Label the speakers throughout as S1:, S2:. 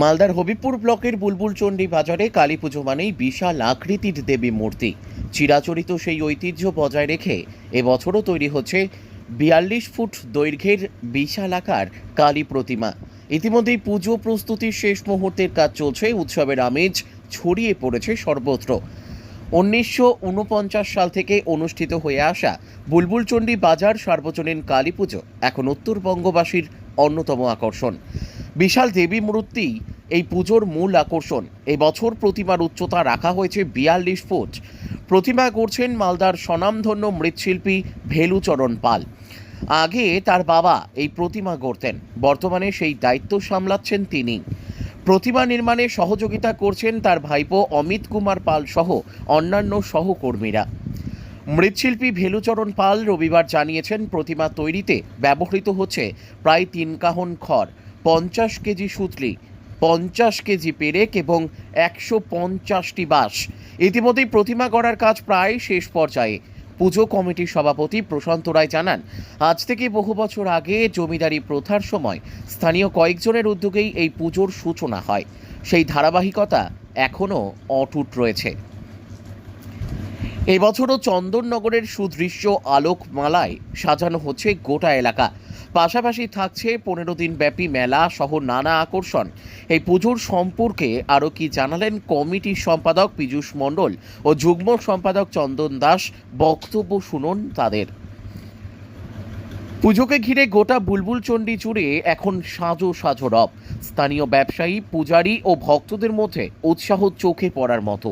S1: মালদার হবিপুর ব্লকের বুলবুলচণ্ডী বাজারে কালী পুজো মানেই বিশাল আকৃতির দেবী মূর্তি। চিরাচরিত সেই ঐতিহ্য বজায় রেখে এবছরও তৈরি হচ্ছে বিয়াল্লিশ ফুট দৈর্ঘ্যের বিশাল আকার কালী প্রতিমা। ইতিমধ্যেই পুজো প্রস্তুতির শেষ মুহূর্তের কাজ চলছে, উৎসবের আমেজ ছড়িয়ে পড়েছে সর্বত্র। উনিশশো উনপঞ্চাশ সাল থেকে অনুষ্ঠিত হয়ে আসা বুলবুলচণ্ডী বাজার সার্বজনীন কালী পুজো এখন উত্তরবঙ্গবাসীর অন্যতম আকর্ষণ। বিশাল দেবী মূর্তি, এই পুজোর মূল আকর্ষণ। এই বছর প্রতিমার উচ্চতা রাখা হয়েছে বিয়াল্লিশ ফুট। প্রতিমা করছেন মালদার স্বনামধন্য মৃৎশিল্পী ভেলুচরণ পাল। আগে তার বাবা এই প্রতিমা গড়তেন, বর্তমানে সেই দায়িত্ব সামলাচ্ছেন তিনি। প্রতিমা নির্মাণে সহযোগিতা করছেন তার ভাইপো অমিত কুমার পাল সহ অন্যান্য সহকর্মীরা। মৃৎশিল্পী ভেলুচরণ পাল রবিবার জানিয়েছেন, প্রতিমা তৈরিতে ব্যবহৃত হচ্ছে প্রায় তিন কাহন খড়। পঞ্চাশ কেজি সুতলি, পঞ্চাশ কেজি পেরেক এবং একশো পঞ্চাশটি বাঁশ। ইতিমধ্যেই প্রতিমা গড়ার কাজ প্রায় শেষ পর্যায়ে। পুজো কমিটির সভাপতি প্রশান্ত রায় জানান, আজ থেকে বহু বছর আগে জমিদারি প্রথার সময় স্থানীয় কয়েকজনের উদ্যোগেই এই পুজোর সূচনা হয়। সেই ধারাবাহিকতা এখনও অটুট রয়েছে। এবছরও চন্দননগরের সুদৃশ্য আলোকমালায় সাজানো হচ্ছে গোটা এলাকা। পাশাপাশি থাকছে পনেরো দিন ব্যাপী মেলা সহ নানা আকর্ষণ। এই পুজোর সম্পর্কে আরও কি জানালেন কমিটির সম্পাদক পীযূষ মণ্ডল ও যুগ্ম সম্পাদক চন্দন দাস বক্তব্য শুনুন তাদের। পুজোকে ঘিরে গোটা বুলবুল চণ্ডী জুড়ে এখন সাজো সাজো রব। স্থানীয় ব্যবসায়ী, পূজারী ও ভক্তদের মধ্যে উৎসাহ চোখে পড়ার মতো।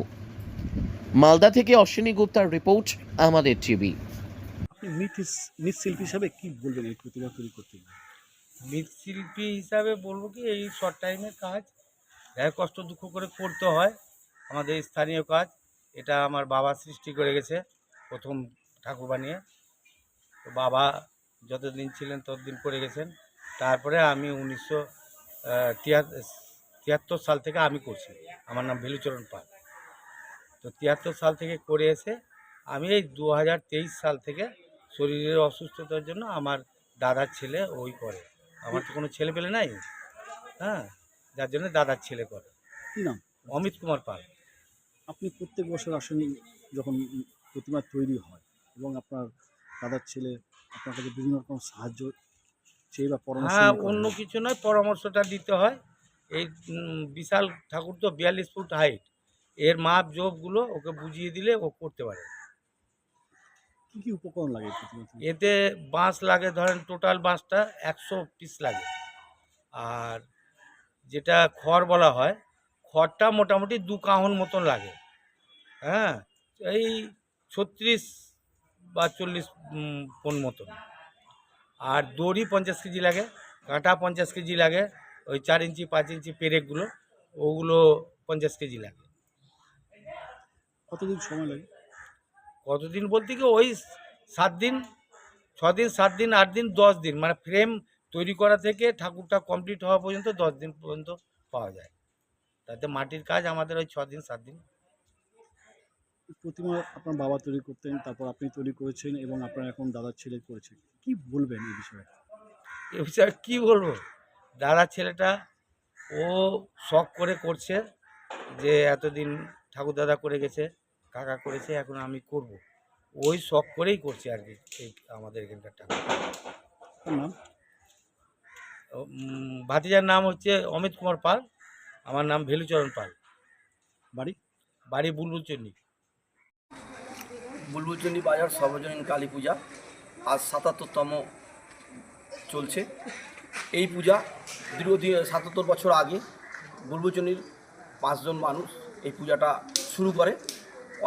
S1: মালদা থেকে অশ্বিনী গুপ্তার রিপোর্ট, আমাদের টিভি।
S2: আপনি মৃৎ মৃৎশিল্পী হিসাবে কি বলবেন এই প্রতিমা তৈরি করতে?
S3: মৃৎশিল্পী হিসাবে বলব কি, এই শর্ট টাইমের কাজ। যাই কষ্ট দুঃখ করে করতে হয় আমাদের স্থানীয় কাজ। এটা আমার বাবা সৃষ্টি করে গেছে প্রথম ঠাকুর বানিয়ে। তো বাবা যতদিন ছিলেন ততদিন করে গেছেন। তারপরে আমি উনিশশো তিয়াত্তর সাল থেকে আমি করছি। আমার নাম ভেলুচরণ পাল। তো তিয়াত্তর সাল থেকে করে এসে আমি এই দু হাজার তেইশ সাল থেকে শরীরের অসুস্থতার জন্য আমার দাদার ছেলে ওই করে। আমার তো কোনো ছেলে পেলে নাই। হ্যাঁ যার জন্য দাদার ছেলে করে।
S2: কি নাম?
S3: অমিত কুমার পাল।
S2: আপনি প্রত্যেক বছর আসেন যখন প্রতিমা তৈরি হয় এবং আপনার দাদার ছেলে আপনার কাছে বিভিন্ন রকম সাহায্য চেয়ে বা পরামর্শ
S3: হ্যাঁ অন্য কিছু নয় পরামর্শটা দিতে হয়। এই বিশাল ঠাকুর তো বিয়াল্লিশ ফুট হাইট এর মাপ জোপগুলো ওকে বুঝিয়ে দিলে ও করতে পারে।
S2: কি কি উপকরণ লাগে?
S3: এতে বাঁশ লাগে ধরেন টোটাল বাঁশটা একশো পিস লাগে। আর যেটা খড় বলা হয় খড়টা মোটামুটি দু কাহন মতন লাগে। হ্যাঁ? এই ছত্রিশ বা চল্লিশ পন মতন। আর দড়ি পঞ্চাশ কেজি লাগে কাঁটা পঞ্চাশ কেজি লাগে ওই চার ইঞ্চি পাঁচ ইঞ্চি পেরেকগুলো ওগুলো পঞ্চাশ কেজি লাগে।
S2: কতদিন সময় লাগে?
S3: কতদিন বলতে কি ওই সাত দিন ছ দিন সাত দিন আট দিন দশ দিন মানে ফ্রেম তৈরি করা থেকে ঠাকুরটা কমপ্লিট হওয়া পর্যন্ত দশ দিন পর্যন্ত পাওয়া যায়। তাতে মাটির কাজ আমাদের ওই ছ দিন সাত দিন।
S2: প্রতিমা আপনার বাবা তৈরি করতেন তারপর আপনি তৈরি করেছেন এবং আপনার এখন দাদার ছেলে করেছেন কি বলবেন এই বিষয়ে?
S3: এ বিষয়ে কী বলব? দাদার ছেলেটা ও শখ করে করছে যে এতদিন ঠাকুর দাদা করে গেছে। কাকা করেছে এখন আমি করব। ওই শখ করেই করছে আর কি এই আমাদের এখানকার
S2: টাকা নাম?
S3: ভাতিজার নাম হচ্ছে অমিত কুমার পাল আমার নাম ভেলুচরণ পাল।
S2: বাড়ি?
S3: বাড়ি বুলবুলচন্ডী।
S4: বুলবুলচন্ডী বাজার সর্বজনীন কালী পূজা আজ সাতাত্তরতম চলছে। এই পূজা দীর্ঘদিন সাতাত্তর বছর আগে বুলবুলচন্ডীর পাঁচজন মানুষ এই পূজাটা শুরু করে।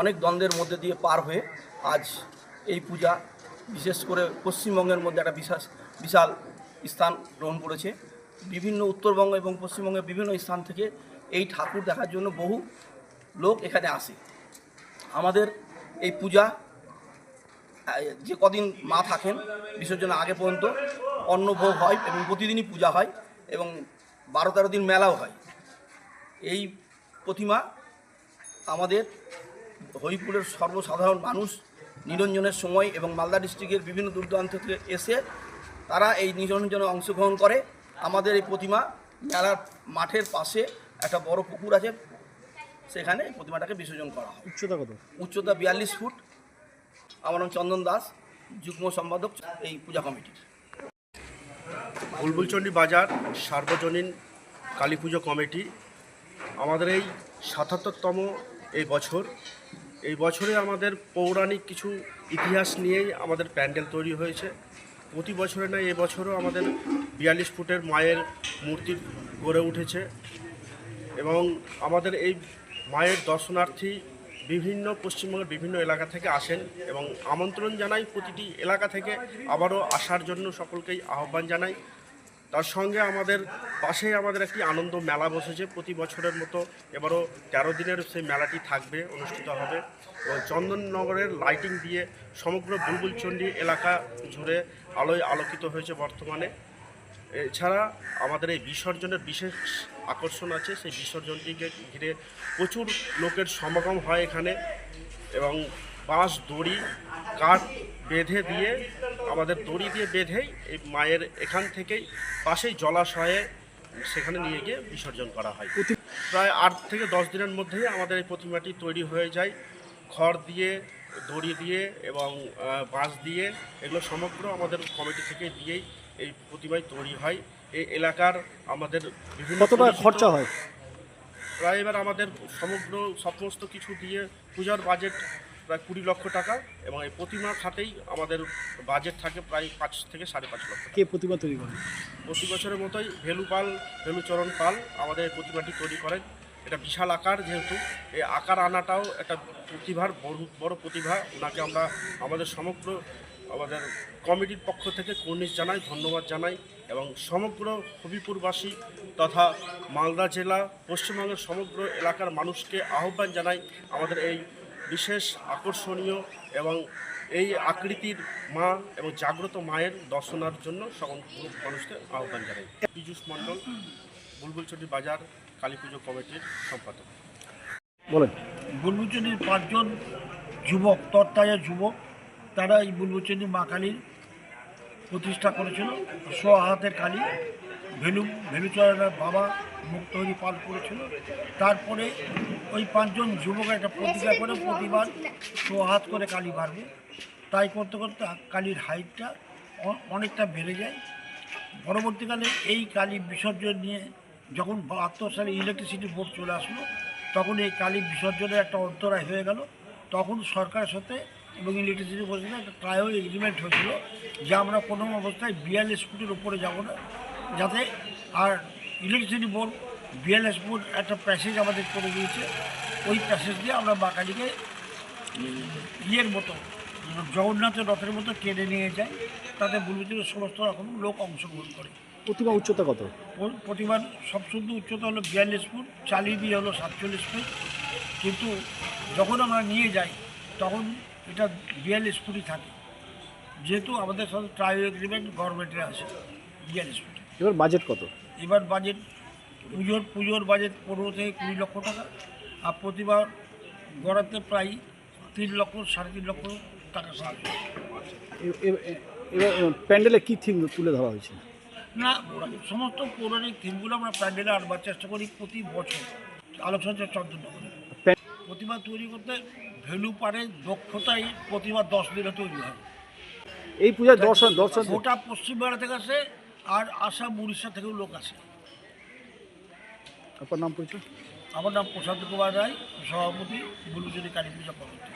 S4: অনেক দ্বন্দ্বের মধ্যে দিয়ে পার হয়ে আজ এই পূজা, বিশেষ করে পশ্চিমবঙ্গের মধ্যে একটা বিশেষ বিশাল স্থান গ্রহণ করেছে। বিভিন্ন উত্তরবঙ্গ এবং পশ্চিমবঙ্গের বিভিন্ন স্থান থেকে এই ঠাকুর দেখার জন্য বহু লোক এখানে আসে। আমাদের এই পূজা, যে কদিন মা থাকেন, বিসর্জন আগে পর্যন্ত অন্নভোগ হয় এবং প্রতিদিনই পূজা হয় এবং বারো তেরো দিন মেলাও হয়। এই প্রতিমা আমাদের হরিপুরের সর্বসাধারণ মানুষ নিরঞ্জনের সময় এবং মালদা ডিস্ট্রিক্টের বিভিন্ন দূর দূরান্ত থেকে এসে তারা এই নিরঞ্জনে অংশগ্রহণ করে। আমাদের এই প্রতিমা মেলার মাঠের পাশে একটা বড় পুকুর আছে সেখানে প্রতিমাটাকে বিসর্জন করা হয়।
S2: উচ্চতা কত?
S4: উচ্চতা বিয়াল্লিশ ফুট। আমার নাম চন্দন দাস যুগ্ম সম্পাদক এই পূজা কমিটির।
S5: বুলবুলচণ্ডী বাজার সার্বজনীন কালী পুজো কমিটি আমাদের এই সাতাত্তরতম এই বছর। এই বছরে আমাদের পৌরাণিক কিছু ইতিহাস নিয়েই আমাদের প্যান্ডেল তৈরি হয়েছে। প্রতি বছরে না এবছরও আমাদের বিয়াল্লিশ ফুটের মায়ের মূর্তি গড়ে উঠেছে এবং আমাদের এই মায়ের দর্শনার্থী বিভিন্ন পশ্চিমবঙ্গের বিভিন্ন এলাকা থেকে আসেন এবং আমন্ত্রণ জানাই প্রতিটি এলাকা থেকে। আবারও আসার জন্য সকলকেই আহ্বান জানাই। তার সঙ্গে আমাদের পাশেই আমাদের একটি আনন্দ মেলা বসেছে প্রতি বছরের মতো। এবারও তেরো দিনের সেই মেলাটি থাকবে, অনুষ্ঠিত হবে। এবং চন্দননগরের লাইটিং দিয়ে সমগ্র বুলবুলচণ্ডী এলাকা জুড়ে আলোয় আলোকিত হয়েছে বর্তমানে। এছাড়া আমাদের এই বিসর্জনের বিশেষ আকর্ষণ আছে, সেই বিসর্জনটিকে ঘিরে প্রচুর লোকের সমাগম হয় এখানে। এবং বাঁশ দড়ি, কাঠ বেঁধে দিয়ে আমাদের দড়ি দিয়ে বেঁধেই এই মায়ের এখান থেকেই পাশেই জলাশয়ে সেখানে নিয়ে গিয়ে বিসর্জন করা হয়। প্রায় আট থেকে দশ দিনের মধ্যেই আমাদের এই প্রতিমাটি তৈরি হয়ে যায়। খড় দিয়ে দড়ি দিয়ে এবং বাঁশ দিয়ে এগুলো সমগ্র আমাদের কমিটি থেকে দিয়েই এই প্রতিমায় তৈরি হয়। এই এলাকার আমাদের বিভিন্ন
S2: কত টাকা খরচা হয়?
S5: প্রায় এবার আমাদের সমগ্র সমস্ত কিছু দিয়ে পূজার বাজেট প্রায় কুড়ি লক্ষ টাকা এবং এই প্রতিমা খাতেই আমাদের বাজেট থাকে প্রায় পাঁচ থেকে সাড়ে পাঁচ লক্ষ
S2: কে প্রতিমা তৈরি করে?
S5: প্রতি বছরের মতোই ভেলু পাল ভেলুচরণ পাল আমাদের প্রতিমাটি তৈরি করেন। এটা বিশাল আকার যেহেতু এই আকার আনাটাও একটা প্রতিভার বড় বড় প্রতিভা। ওনাকে আমরা আমাদের সমগ্র আমাদের কমিটির পক্ষ থেকে কর্নিশ জানাই ধন্যবাদ জানাই এবং সমগ্র হবিপুরবাসী তথা মালদা জেলা পশ্চিমবঙ্গের সমগ্র এলাকার মানুষকে আহ্বান জানাই আমাদের এই বিশেষ আকর্ষণীয় এবং এই আকৃতির মা এবং জাগ্রত মায়ের দর্শনার জন্য সকল মানুষকে আহ্বান জানাই। পীযুষ মণ্ডল বুলবুলচটি বাজার কালী পুজো কমিটির সম্পাদক।
S2: বলেন।
S6: বুলবুচন্ডির পাঁচজন যুবক তত্তাজা যুবক তারা এই বুলবুচন্ডি মা কালীর প্রতিষ্ঠা করেছিল স্ব হাতের কালী। ভেলু ভেলুচরণের বাবা মুক্তহরি পাল করেছিল। তারপরে ওই পাঁচজন যুবক একটা প্রতিজ্ঞা করে প্রতিবার স্ব হাত করে কালী বাড়বে। তাই করতে করতে কালীর হাইটটা অনেকটা বেড়ে যায়। পরবর্তীকালে এই কালী বিসর্জন নিয়ে যখন বাহাত্তর সালে ইলেকট্রিসিটি বোর্ড চলে আসলো, তখন এই কালী বিসর্জনের একটা অন্তরায় হয়ে গেল। তখন সরকারের সাথে এবং ইলেকট্রিসিটি বোর্ডের একটা ট্রায়াল এগ্রিমেন্ট হয়েছিল যে আমরা কোনো অবস্থায় বিয়াল্লিশ ফুটের উপরে যাব না। যাতে আর ইলেকট্রিসিটি বোর্ড বিয়াল্লিশ ফুট একটা প্যাসেজ আমাদের করে দিয়েছে। ওই প্যাসেজ দিয়ে আমরা মা কালীকে ইয়ের মতো জগন্নাথের রথের মতো টেনে নিয়ে যাই তাতে বুলবুচুরের সমস্ত রকম লোক অংশগ্রহণ করে।
S2: প্রতিমা উচ্চতা কত?
S6: প্র- প্রতিমার সবশুদ্ধ উচ্চতা হলো বিয়াল্লিশ ফুট চালিয়ে দিয়ে হলো সাতচল্লিশ ফুট কিন্তু যখন আমরা নিয়ে যাই তখন এটা বিয়াল্লিশ ফুটই থাকে। যেহেতু আমাদের সাথে ট্রাই এগ্রিমেন্ট গভর্নমেন্টের আছে বিয়াল্লিশ ফুট
S2: এবার বাজেট কত?
S6: এবার বাজেট পুজোর পুজোর বাজেট পনেরো থেকে কুড়ি লক্ষ টাকা। আর প্রতিবার গড়াতে প্রায় তিন লক্ষ সাড়ে তিন লক্ষ টাকা সাহায্য।
S2: এবার প্যান্ডেলে কি থিম তুলে ধরা হয়েছে?
S6: না সমস্ত পৌরাণিক থিমগুলো আমরা প্যান্ডেলে আনবার চেষ্টা করি প্রতি বছর। আলোচনা
S2: প্যা-
S6: প্রতিমা তৈরি করতে ভ্যালু পারে দক্ষতাই প্রতিমা দশ দিনে তৈরি হয়।
S2: এই পূজায় দর্শন দর্শন
S6: গোটা পশ্চিমবাংলা থেকে আসে আর আসাম উড়িষ্যা থেকেও লোক আসে
S2: আপনার নাম পরিচয়?
S6: আমার নাম প্রশান্ত কুমার রায় সভাপতি বুলুচুরি কালী পূজা কমিটি